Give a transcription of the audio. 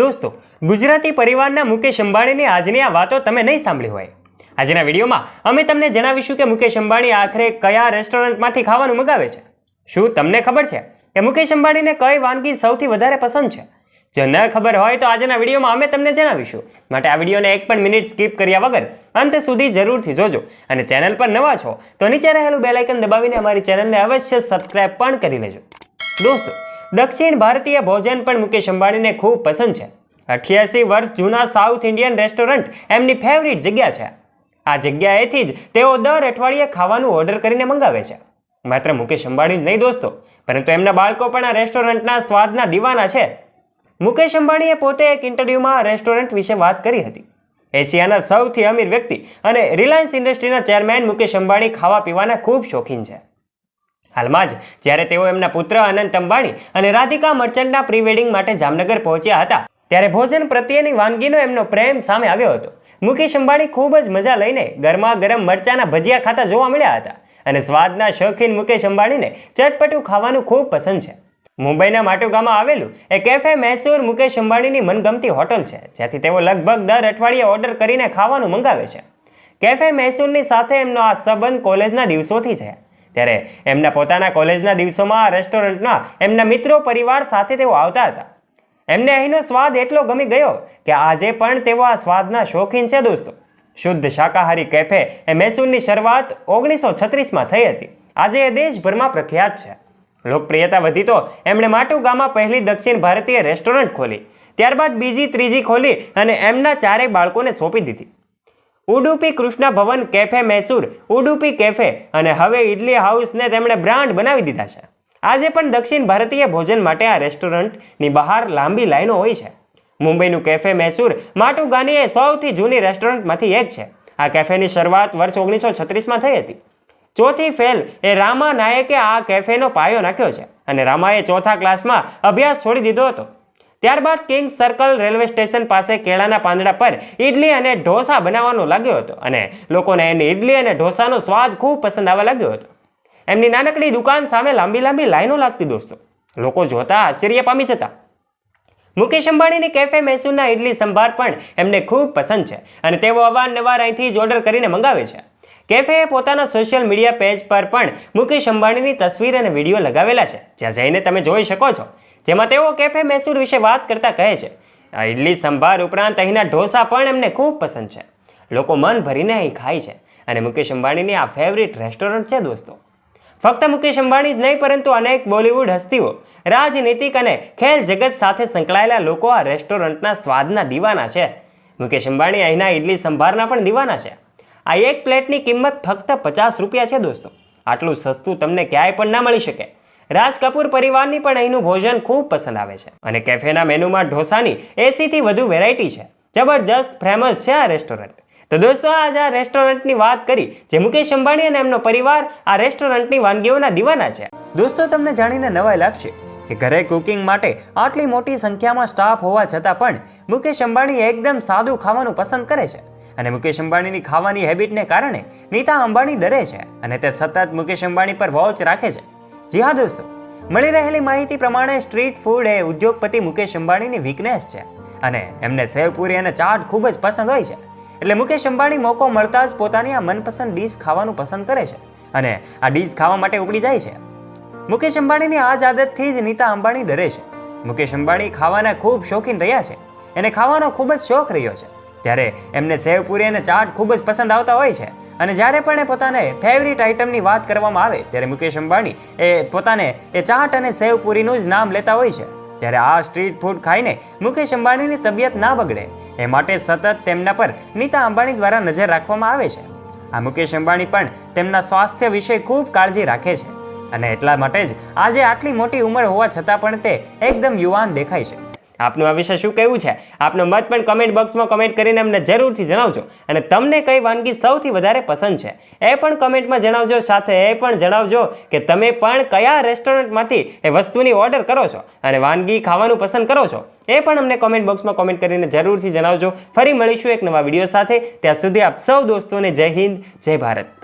દોસ્તો, ગુજરાતી પરિવારના મુકેશ અંબાણીની આજની આ વાતો તમે નહીં સાંભળી હોય. આજના વિડીયોમાં અમે તમને જણાવીશું કે મુકેશ અંબાણી આખરે કયા રેસ્ટોરન્ટમાંથી ખાવાનું મગાવે છે. શું તમને ખબર છે કે મુકેશ અંબાણીને કઈ વાનગી સૌથી વધારે પસંદ છે? જો ન ખબર હોય તો આજના વિડીયોમાં અમે તમને જણાવીશું. માટે આ વિડીયોને એક પણ મિનિટ સ્કીપ કર્યા વગર અંત સુધી જરૂરથી જોજો અને ચેનલ પર નવા છો તો નીચે રહેલું બેલાઇકન દબાવીને અમારી ચેનલને અવશ્ય સબસ્ક્રાઇબ પણ કરી લેજો. દોસ્તો દક્ષિણ ભારતીય ભોજન પણ મુકેશ અંબાણીને ખૂબ પસંદ છે. અઠ્યાસી વર્ષ જૂના સાઉથ ઇન્ડિયન રેસ્ટોરન્ટ એમની ફેવરિટ જગ્યા છે. આ જગ્યાએથી જ તેઓ દર અઠવાડિયે ખાવાનું ઓર્ડર કરીને મંગાવે છે. માત્ર મુકેશ અંબાણી નહીં દોસ્તો, પરંતુ એમના બાળકો પણ આ રેસ્ટોરન્ટના સ્વાદના દીવાના છે. મુકેશ અંબાણીએ પોતે એક ઇન્ટરવ્યૂમાં રેસ્ટોરન્ટ વિશે વાત કરી હતી. એશિયાના સૌથી અમીર વ્યક્તિ અને રિલાયન્સ ઇન્ડસ્ટ્રીના ચેરમેન મુકેશ અંબાણી ખાવા પીવાના ખૂબ શોખીન છે. હાલમાં જ જ્યારે તેઓ એમના પુત્ર અનંત અંબાણી અને રાધિકા મર્ચન્ટના પ્રી વેડિંગ માટે જામનગર પહોંચ્યા હતા, ત્યારે ભોજન પ્રત્યેની વાનગીનો એમનો પ્રેમ સામે આવ્યો હતો. મુકેશ અંબાણી ખૂબ જ મજા લઈને ગરમા ગરમ મરચાના ભજીયા ખાતા જોવા મળ્યા હતા અને સ્વાદના શોખીન મુકેશ અંબાણીને ચટપટું ખાવાનું ખૂબ પસંદ છે. મુંબઈના માટુગામાં આવેલું એ કેફે મૈસૂર મુકેશ અંબાણીની મનગમતી હોટલ છે, જ્યાંથી તેઓ લગભગ દર અઠવાડિયે ઓર્ડર કરીને ખાવાનું મંગાવે છે. કેફે મૈસૂરની સાથે એમનો આ સંબંધ કોલેજના દિવસોથી છે. ત્યારે એમના પોતાના કોલેજના દિવસોમાં, રેસ્ટોરન્ટના એમના મિત્રો, પરિવાર સાથે તેઓ આવતા હતા. એમને અહીંનો સ્વાદ એટલો ગમી ગયો કે આજે પણ તેઓ આ સ્વાદના શોખીન છે દોસ્તો. શુદ્ધ શાકાહારી કેફે એ મૈસૂરની શરૂઆત ઓગણીસો છત્રીસમાં થઈ હતી. આજે એ દેશભરમાં પ્રખ્યાત છે. લોકપ્રિયતા વધી તો એમણે માટુગામાં પહેલી દક્ષિણ ભારતીય રેસ્ટોરન્ટ ખોલી. ત્યારબાદ બીજી, ત્રીજી ખોલી અને એમના ચારેય બાળકોને સોંપી દીધી. ઉડુપી કૃષ્ણ ભવન કેફે મૈસૂર, ઉડુપી કેફે અને હવે ઇડલી હાઉસને તેમણે બ્રાન્ડ બનાવી દીધા છે. આજે પણ દક્ષિણ ભારતીય ભોજન માટે આ રેસ્ટોરન્ટની બહાર લાંબી લાઈનો હોય છે. મુંબઈનું કેફે મૈસૂર માટુગાની એ સૌથી જૂની રેસ્ટોરન્ટમાંથી એક છે. આ કેફેની શરૂઆત વર્ષ ઓગણીસો છત્રીસમાં થઈ હતી. ચોથી ફેલ એ રામા નાયકે આ કેફેનો પાયો નાખ્યો છે અને રામાએ ચોથા ક્લાસમાં અભ્યાસ છોડી દીધો હતો. ત્યારબાદ કિંગ સર્કલ રેલવે સ્ટેશન પાસે કેળાના પાંદડા પર ઇડલી અને ઢોસા બનાવવાનો લાગ્યો હતો અને લોકોને એની ઇડલી અને ઢોસાનો સ્વાદ ખૂબ પસંદ આવવા લાગ્યો હતો. એમની નાનકડી દુકાન સામે લાંબી લાંબી લાઈનો લાગતી દોસ્તો. લોકો જોતા આશ્ચર્ય પામી જતા. મુકેશ અંબાણીની કેફે મૈસૂરના ઇડલી સંભાર પણ એમને ખૂબ પસંદ છે અને તેઓ અવારનવાર અહીંથી જ ઓર્ડર કરીને મંગાવે છે. કેફેએ પોતાના સોશિયલ મીડિયા પેજ પર પણ મુકેશ અંબાણીની તસવીર અને વીડિયો લગાવેલા છે. જ્યાં જઈને તમે જોઈ શકો છો. જેમાં તેઓ કેફે મૈસૂર વિશે વાત કરતા કહે છે, આ ઇડલી સંભાર ઉપરાંત અહીંના ઢોસા પણ એમને ખૂબ પસંદ છે. લોકો મન ભરીને અહીં ખાય છે. અને મુકેશ અંબાણીની આ ફેવરિટ રેસ્ટોરન્ટ છે દોસ્તો. ફક્ત મુકેશ અંબાણી જ નહીં, પરંતુ અનેક બોલિવૂડ હસ્તીઓ, રાજનીતિક અને ખેલ જગત સાથે સંકળાયેલા લોકો આ રેસ્ટોરન્ટના સ્વાદના દીવાના છે. મુકેશ અંબાણી અહીંના ઇડલી સંભારના પણ દીવાના છે. આ એક પ્લેટની કિંમત ફક્ત પચાસ રૂપિયા છે દોસ્તો. આટલું સસ્તું તમને ક્યાંય પણ ના મળી શકે. રાજ કપૂર પરિવારની પણ અહીંનું ભોજન ખૂબ પસંદ આવે છે. અને કેફેના મેનુમાં ઢોસાની એસીથી વધુ વેરાયટી છે. જબરજસ્ત ફેમસ છે આ રેસ્ટોરન્ટ તો દોસ્તો, આજ આ રેસ્ટોરન્ટની વાત કરી, જે મુકેશ અંબાણી અને એમનો પરિવાર આ રેસ્ટોરન્ટની વાનગીઓના દીવાના છે. દોસ્તો, તમને જાણીને નવાઈ લાગશે કે ઘરે કુકિંગ માટે આટલી મોટી સંખ્યામાં સ્ટાફ હોવા છતાં પણ મુકેશ અંબાણી એકદમ સાદું ખાવાનું પસંદ કરે છે. અને મુકેશ અંબાણીની ખાવાની હેબિટને કારણે નીતા અંબાણી ડરે છે અને તે સતત મુકેશ અંબાણી પર વોચ રાખે છે. જી હા દોસ્તો મળી રહેલી માહિતી પ્રમાણે સ્ટ્રીટ ફૂડ એ ઉદ્યોગપતિ મુકેશ અંબાણીની વીકનેસ છે. અને એમને સેવપુરી અને ચાટ ખૂબ જ પસંદ હોય છે. એટલે મુકેશ અંબાણી મોકો મળતા જ પોતાની આ મનપસંદ ડીશ ખાવાનું પસંદ કરે છે અને આ ડીશ ખાવા માટે ઉપડી જાય છે. મુકેશ અંબાણીની આ જ આદતથી જ નીતા અંબાણી ડરે છે. મુકેશ અંબાણી ખાવાના ખૂબ શોખીન રહ્યા છે. એને ખાવાનો ખૂબ જ શોખ રહ્યો છે. ત્યારે એમને સેવપુરી અને ચાટ ખૂબ જ પસંદ આવતા હોય છે. અને જ્યારે પણ એ પોતાને ફેવરિટ આઇટમની વાત કરવામાં આવે, ત્યારે મુકેશ અંબાણી એ પોતાને એ ચાટ અને સેવપુરીનું જ નામ લેતા હોય છે. ત્યારે આ સ્ટ્રીટ ફૂડ ખાઈને મુકેશ અંબાણીની તબિયત ના બગડે, એ માટે સતત તેમના પર નીતા અંબાણી દ્વારા નજર રાખવામાં આવે છે. આ મુકેશ અંબાણી પણ તેમના સ્વાસ્થ્ય વિશે ખૂબ કાળજી રાખે છે. અને એટલા માટે જ આજે આટલી મોટી ઉંમર હોવા છતાં પણ તે એકદમ યુવાન દેખાય છે. આપનું આ વિશે શું કહેવું છે? આપનો મત પણ કમેન્ટ બોક્સમાં કમેન્ટ કરીને અમને જરૂરથી જણાવજો. અને તમને કઈ વાનગી સૌથી વધારે પસંદ છે? એ પણ કમેન્ટમાં જણાવજો, સાથે એ પણ જણાવજો કે તમે પણ કયા રેસ્ટોરન્ટમાંથી એ વસ્તુની ઓર્ડર કરો છો અને વાનગી ખાવાનું પસંદ કરો છો? એ પણ અમને કોમેન્ટ બોક્સમાં કોમેન્ટ કરીને જરૂરથી જણાવજો. ફરી મળીશું એક નવા વીડિયો સાથે. ત્યાં સુધી આપ સૌ દોસ્તોને જય હિન્દ, જય ભારત.